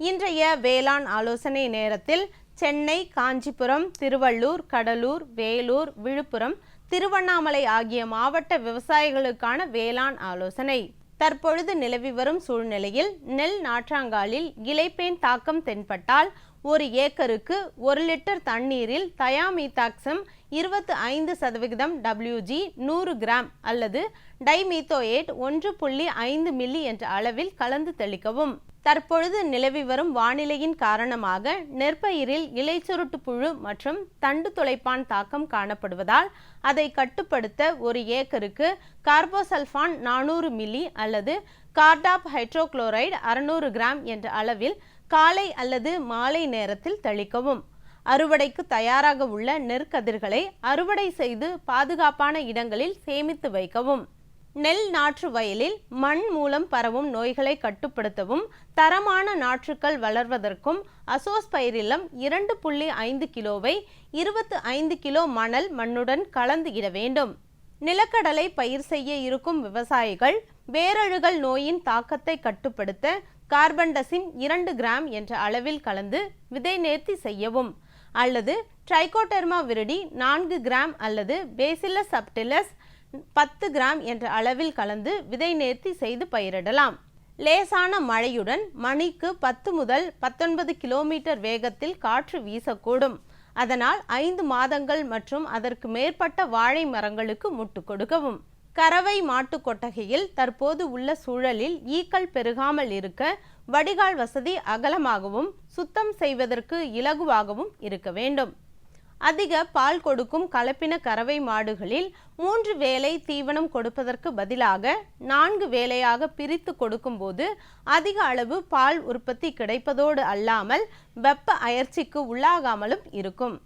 இன்றைய வேளாண் ஆலோசனை நேரத்தில் சென்னை காஞ்சிபுரம் திருவள்ளூர் கடலூர் வேலூர் விழுப்புரம் திருவண்ணாமலை ஆகிய மாவட்ட விவசாயிகளுக்கான வேளாண் ஆலோசனை. தற்பொழுது நிலவி வரும் சூழ்நிலையில் நெல் நாற்றாங்காலில் இலைப்பேன் தாக்கம் தென்பட்டால் ஒரு ஏக்கருக்கு ஒரு லிட்டர் தண்ணீரில் தயாமீதாக்சம் இருபத்து ஐந்து சதவிகிதம் டபிள்யூஜி நூறு கிராம் அல்லது டைமீத்தோயேட் ஒன்று புள்ளி ஐந்து மில்லி என்ற அளவில் கலந்து தெளிக்கவும். தற்பொழுது நிலவி வரும் வானிலையின் காரணமாக நெற்பயிரில் இலைச்சுருட்டு புழு மற்றும் தண்டு துளைப்பான் தாக்கம் காணப்படுவதால் அதை கட்டுப்படுத்த ஒரு ஏக்கருக்கு கார்போசல்ஃபான் நானூறு மில்லி அல்லது கார்டாப் ஹைட்ரோக்ளோரைடு அறுநூறு கிராம் என்ற அளவில் காலை அல்லது மாலை நேரத்தில் தெளிக்கவும். அறுவடைக்கு தயாராக உள்ள நெற்கதிர்களை அறுவடை செய்து பாதுகாப்பான இடங்களில் சேமித்து வைக்கவும். நெல் நாற்று வயலில் மண் மூலம் பரவும் நோய்களை கட்டுப்படுத்தவும் தரமான நாற்றுக்கள் வளர்வதற்கும் அசோஸ்பைரிலம் இரண்டு புள்ளி ஐந்து கிலோவை இருபத்து ஐந்து கிலோ மணல் மண்ணுடன் கலந்து இட வேண்டும். நிலக்கடலை பயிர் செய்ய இருக்கும் விவசாயிகள் வேரழுகல் நோயின் தாக்கத்தை கட்டுப்படுத்த கார்பன்டசிம் இரண்டு கிராம் என்ற அளவில் கலந்து விதை நேர்த்தி செய்யவும். அல்லது ட்ரைகோடெர்மா விருடி நான்கு கிராம் அல்லது பேசிலஸ் சப்டிலஸ் பத்து கிராம் என்ற அளவில் கலந்து விதை நேர்த்தி செய்து பயிரிடலாம். லேசான மழையுடன் மணிக்கு பத்து முதல் பத்தொன்பது கிலோமீட்டர் வேகத்தில் காற்று வீசக்கூடும். அதனால் ஐந்து மாதங்கள் மற்றும் அதற்கு மேற்பட்ட வாழை மரங்களுக்கு முட்டு கொடுக்கவும். கறவை மாட்டு கொட்டகையில் தற்போது உள்ள சூழலில் ஈக்கள் பெருகாமல் இருக்க வடிகால் வசதி அகலமாகவும் சுத்தம் செய்வதற்கு இலகுவாகவும் இருக்க வேண்டும். அதிக பால் கொடுக்கும் கலப்பின கறவை மாடுகளில் மூன்று வேலை தீவனம் கொடுப்பதற்கு பதிலாக நான்கு வேலையாக பிரித்து கொடுக்கும்போது அதிக அளவு பால் உற்பத்தி கிடைப்பதோடு அல்லாமல் வெப்ப அயற்சிக்கு உள்ளாகாமலும் இருக்கும்.